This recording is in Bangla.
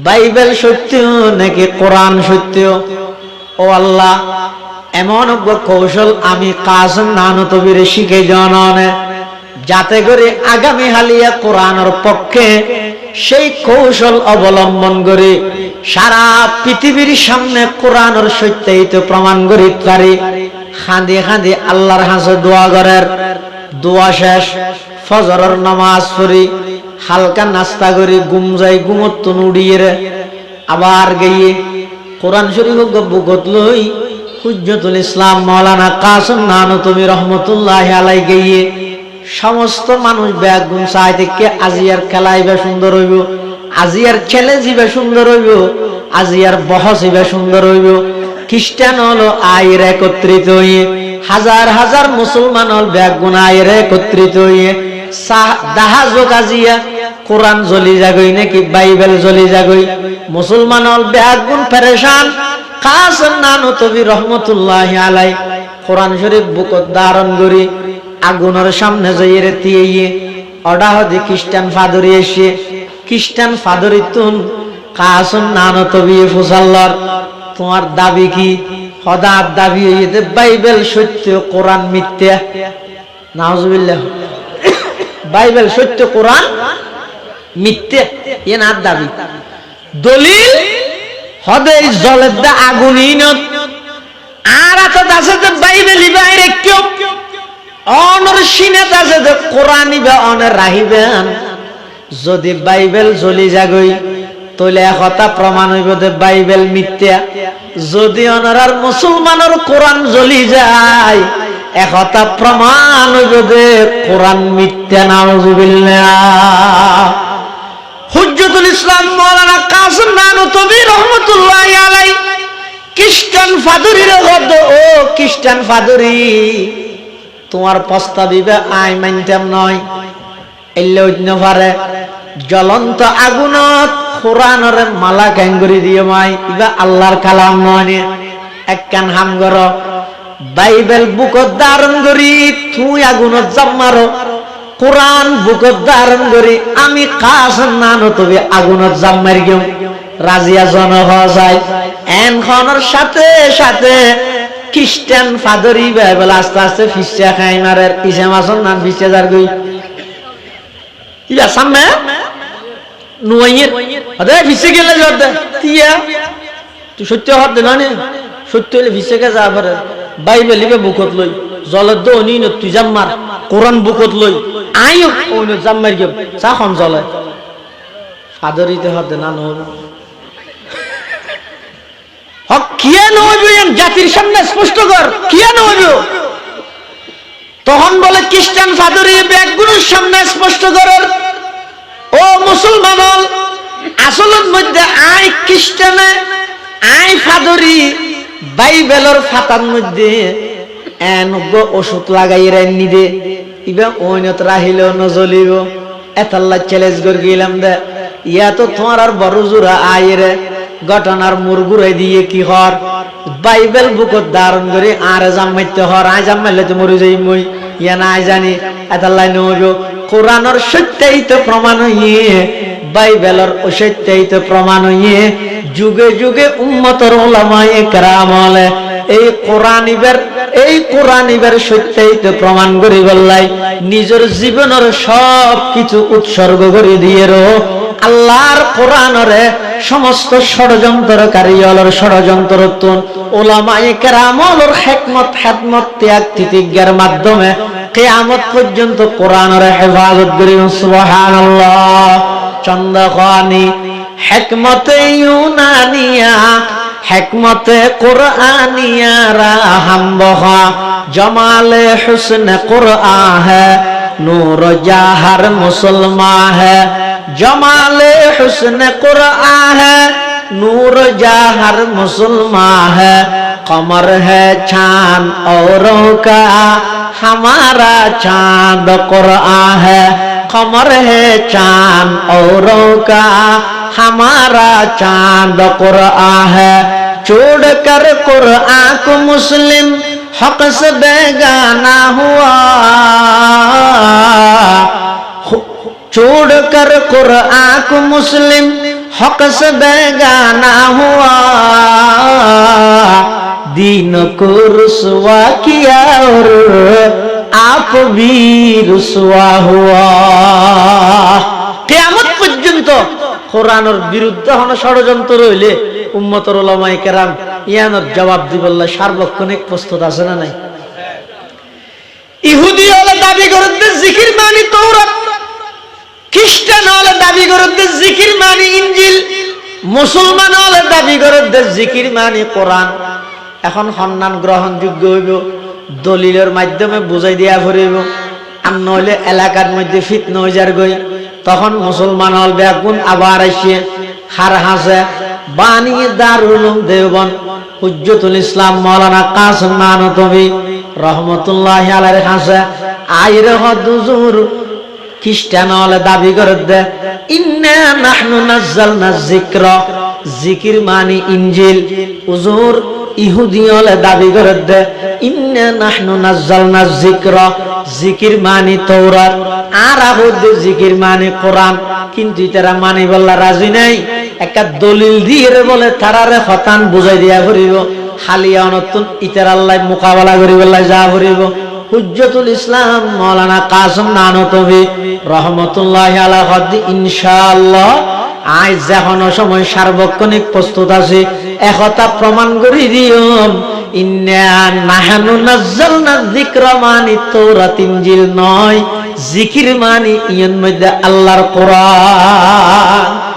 বাইবেল সত্য নাকি কোরআন সত্য? ও আল্লাহ, এমন কৌশল আমি কাসম নানতবির শিখে জননে, যাতে করে আগামী হালিয়া কোরআনের পক্ষে সেই কৌশল অবলম্বন করে, সারা পৃথিবীর সামনে কোরআনের সত্যায়িত প্রমাণ করি পারি। খাঁদি খাঁদি আল্লাহর হাসে দোয়া করার, দোয়া শেষ, ফজরের নামাজ পড়ি হালকা নাস্তা করি গুম যাই ঘুমত্ত উড়িয়ে রে। আবার গিয়ে কোরআন শরীফ বুকত লই, হুজ্জতুল ইসলাম মৌলানা কাসম নানতমি রহমতুল্লাহ আলাই গিয়ে সমস্ত মানুষ ব্যাগ গুণ চাই থেকে আজিয়ার খেলাইবে সুন্দর হইব, আজিয়ার ছেলে জিবে সুন্দর হইব, আজিয়ার বহস হইবে সুন্দর হইব। খ্রিস্টান হলো আয়ের একত্রিত হইয়ে, হাজার হাজার মুসলমান হল ব্যাগ গুণ আয়ের একত্রিত হইয়ে দাহাজ কাজিয়া কোরআন জ্বলি যাগই নাকি বাইবেল জ্বলি যাগই মুসলমান ব্যাগ গুণ ফেরেশান কাসম নানু তবি রহমতুল্লাহ আলাই। কোরআন শরীফ বুকত ধারণ করি আগুনের সামনে যাইয়ে দিয়ে অডা হদি খ্রিস্টান ফাদরি এসে। খ্রিস্টান ফাদরি তুন কাসম নানু তবি ফুসাল্লার তোমার দাবি কি? হদার দাবি বাইবেল সত্য কোরআন মিথ্যা। নাউজুবিল্লাহ বাইবেল সত্য, কোরআন মিথ্যে, এ না দাবি। দলিল হদে জলের দা আর আছে বাইবেল বাইরে কেউ, অনর সিনেত আছে তো কোরআন ইবে অনের রাহিবেন যদি বাইবেল জ্বলি যাগই তইলে একতা প্রমাণ হইব যে বাইবেল মিথ্যা। যদি অনার মুসলমানের কোরআন জ্বলি যায় একতা প্রমাণ হইব যে কোরআন মিথ্যা, নাউজুবিল্লাহ। হুজ্জতুল ইসলাম মাওলানা কাসিম নানুতবি রহমাতুল্লাহ আলাই খ্রিস্টান ফাদুরির গদ ও খ্রিস্টান ফাদুরি, তোমার প্রস্তাবিবে আই মানতাম নয়। এলে অন্য পারে, জ্বলন্ত আগুনত কোরআনের মালা ক্যাঙ্গুরি দিয়ে মাই ইবা আল্লাহর কালাম নয় এক কান হাম গর বাইবেল বুকত ধারণ করি তুই আগুনত জাম মারো কোরআন বুকত ধারণ করি, আমি কাজ নানো, তবে আগুনত জাম মারি গেও রাজিয়া জন হওয়া যায়। এন খনের সাথে সাথে খ্রিস্টান ফাদরি বাইবেল আস্তে আস্তে ফিসা খাই মারের পিছে মাসন নাম ফিসা যার গই সামনে নুয়াইয়ের আদে ফিসে গেলে জর দে? তুই সত্য দে না সত্য হলে ফিসে গে যা পারে বাইবেল লিবে বুকত লই জলের দো নি ন তুই জাম্মার, কোরআন বুকত লই আই ওই জাম্মার গিয়ে চা খন জলে ফাদরিতে হত না নহব হক, কিয়া নহব জাতির সামনে স্পষ্ট কর, কিয়া নহব তখন বলে খ্রিস্টান ফাদরি ব্যাগগুলোর সামনে স্পষ্ট করার ও মুসলমান, আসলের মধ্যে আই খ্রিস্টানে আই ফাদরি বাইবেলর ফাতার মধ্যে এনব্য ওষুধ লাগাই রান্নি দে ইবা ওইনত রাহিল নজলিব। এতাল্লা চ্যালেঞ্জ করে গেলাম দে। ইয়া তো তোমার আর বড় জোড়া আয়ের ঘটনার মুরগুরে দিয়ে কি হর? বাইবেল বুকত ধারণ করে আর জামাইতে হর। আয় জামাইলে তো মরে যাই মই। ইয়া না জানি। এতাল্লাই নইব কোরআনের সত্যায়িত প্রমাণ হইয়ে বাইবেলর অসত্যায়িত প্রমাণ হইয়ে যুগে যুগে উম্মতর ওলামায়ে কেরাম হলে এই কোরআনিবের এই কোরআনিবের সত্যায়িত প্রমাণ করি বললাই, নিজের জীবনের সব কিছু উৎসর্গ করে দিয়ে রো। আল্লাহর কোরআনরে সমস্ত ষড়যন্ত্রকারী অলর ষড়যন্ত্র ওলামায়ে কেরাম অলর হেকমত, হেদমত, ত্যাগ, তিতিজ্ঞার মাধ্যমে কেয়ামত পর্যন্ত কোরআনের হেফাজত করি সুবহানাল্লাহ। চন্দ্রখানি হেকমতে ইউনানিয়া হেকমতে কোরআনিয়া রাহাম বহা জমালে হুসন কোরআন হে নূর জাহার মুসলমান হে জমালে হুসন কোরআন হে नूर जाहर मुसलमान है कमर है चांद औरों का हमारा चांद कुरआन है कमर है चाँद औरों का। हमारा चाँद कुरआन है। छोड़ कर कुरआन को मुस्लिम हक से बेगाना हुआ। छोड़ कर कुरआन को मुस्लिम हक से बेगाना हुआ। दीन को रुसवा किया और आप भी रुसवा हुआ কেয়ামত পর্যন্ত কোরআনের বিরুদ্ধে হন ষড়যন্ত্র রইলে উম্মতর ওলামায়ে কেরাম ইয়ানোর জবাব দিবল্লা সার্বক্ষণিক প্রস্তুত আছে না নাই ইহুদি হলে দাবি করতে জিকির মানি তৌরাত খ্রিস্টান হলে দাবি করতে জিকির মানি ইঞ্জিল মুসলমান হলে দাবি করতে জিকির মানি কোরআন এখন সন্ধান গ্রহণযোগ্য হইব দলিলের মাধ্যমে বুঝাই দিয়া ফুরিব আর নইলে এলাকার মধ্যে ফিতন হয়ে যার গই তখন মুসলমান হল ব্যাগুন আবার আসিয়ে হার হাসে বানিয়ে দারুল দেবন হুজ্জতুল ইসলাম মৌলানা কাসম নানতবি রহমতুল্লাহ আলার হাসে, আইরে হদুজুর খ্রিস্টান হলে দাবি করে দে ইন্না নাহনু নাজ্জালনা যিকর জিকির মানে ইনজিল, হুজুর ইহুদি হলে দাবি করে দে হতান দিয়া মোকাবেলা করি যা করিব হুজ্জতুল ইসলাম মৌলানা কাসম নানতবি রহমতুল্লাহ আলা হদ্দি ইনশাআল্লাহ আজ যখন সময় সার্বক্ষণিক প্রস্তুত আছে একতা প্রমাণ করি দিয়ম নয় জিকির মানি ইয়ন মধ্যে আল্লাহর কোরআন।